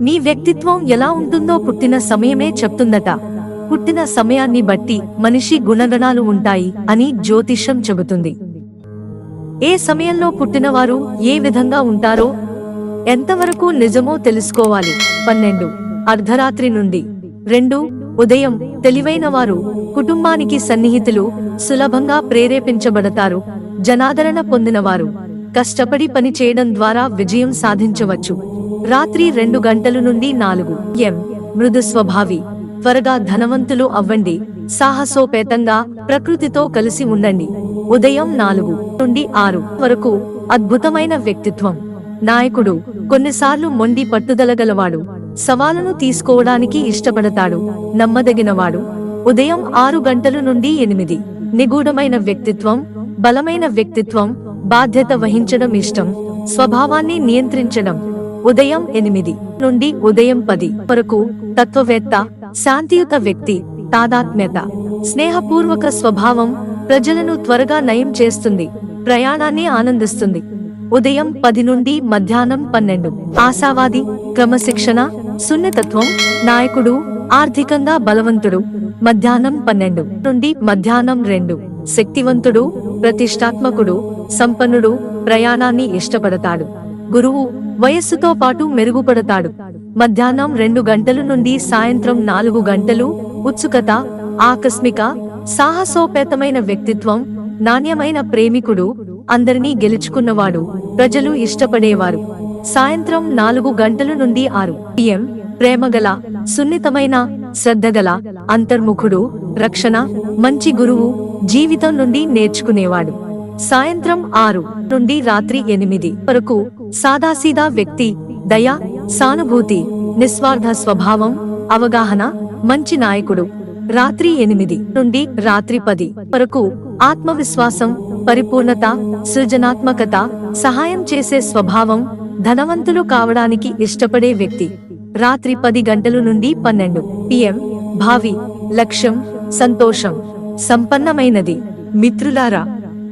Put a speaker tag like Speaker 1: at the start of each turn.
Speaker 1: నీ వ్యక్తిత్వం ఎలా ఉంటుందో పుట్టిన సమయమే చెప్తుందట. పుట్టిన సమయాన్ని బట్టి మనిషి గుణగణాలు ఉంటాయి అని జ్యోతిషం చెబుతుంది. ఏ సమయంలో పుట్టినవారు ఏ విధంగా ఉంటారో ఎంతవరకు నిజమో తెలుసుకోవాలి. పన్నెండు అర్ధరాత్రి నుండి. రెండు ఉదయం తెలివైన వారు కుటుంబానికి సన్నిహితులు సులభంగా ప్రేరేపించబడతారు. జనాదరణ పొందినవారు కష్టపడి పని చేయడం ద్వారా విజయం సాధించవచ్చు. రాత్రి రెండు గంటలు నుండి నాలుగు ఎం. మృదు స్వభావి. త్వరగా ధనవంతులు అవ్వండి. సాహసోపేతంగా ప్రకృతితో కలిసి ఉండండి. ఉదయం నాలుగు నుండి ఆరు వరకు అద్భుతమైన వ్యక్తిత్వం. నాయకుడు కొన్నిసార్లు మొండి పట్టుదల గలవాడు. సవాలును తీసుకోవడానికి ఇష్టపడతాడు. నమ్మదగినవాడు. ఉదయం ఆరు గంటల నుండి ఎనిమిది. నిగూఢమైన వ్యక్తిత్వం బలమైన వ్యక్తిత్వం బాధ్యత వహించడం ఇష్టం స్వభావాన్ని నియంత్రించడం. ఉదయం ఎనిమిది నుండి ఉదయం పది వరకు తత్వవేత్త శాంతియుత వ్యక్తి తాదాత్మ్యత స్నేహపూర్వక స్వభావం ప్రజలను త్వరగా నయం చేస్తుంది ప్రయాణాన్ని ఆనందిస్తుంది. ఉదయం పది నుండి మధ్యాహ్నం పన్నెండు. ఆశావాది క్రమశిక్షణ సున్నితత్వం నాయకుడు ఆర్థికంగా బలవంతుడు. మధ్యాహ్నం పన్నెండు నుండి మధ్యాహ్నం రెండు. శక్తివంతుడు ప్రతిష్టాత్మకుడు సంపన్నుడు ప్రయాణాన్ని ఇష్టపడతాడు. గురువు వయస్సుతో పాటు మెరుగుపడతాడు. మధ్యాహ్నం రెండు గంటల నుండి సాయంత్రం నాలుగు గంటలు ఉత్సుకత ఆకస్మిక సాహసోపేతమైన వ్యక్తిత్వం నాణ్యమైన ప్రేమికుడు అందరినీ గెలుచుకున్నవాడు ప్రజలు ఇష్టపడేవారు. సాయంత్రం నాలుగు గంటల నుండి ఆరు పిఎం ప్రేమగల సున్నితమైన శ్రద్ధగల అంతర్ముఖుడు రక్షణ మంచి గురువు జీవితం నుండి నేర్చుకునేవాడు. సాయంత్రం ఆరు నుండి రాత్రి ఎనిమిది వరకు సాదాసీదా వ్యక్తి దయ సానుభూతి నిస్వార్థ స్వభావం అవగాహన మంచి నాయకుడు. రాత్రి ఎనిమిది నుండి రాత్రి పది వరకు ఆత్మవిశ్వాసం పరిపూర్ణత సృజనాత్మకత సహాయం చేసే స్వభావం ధనవంతులు కావడానికి ఇష్టపడే వ్యక్తి. రాత్రి పది గంటల నుండి పన్నెండు పిఎం. భావి లక్ష్యం సంతోషం సంపన్నమైనది. మిత్రులారా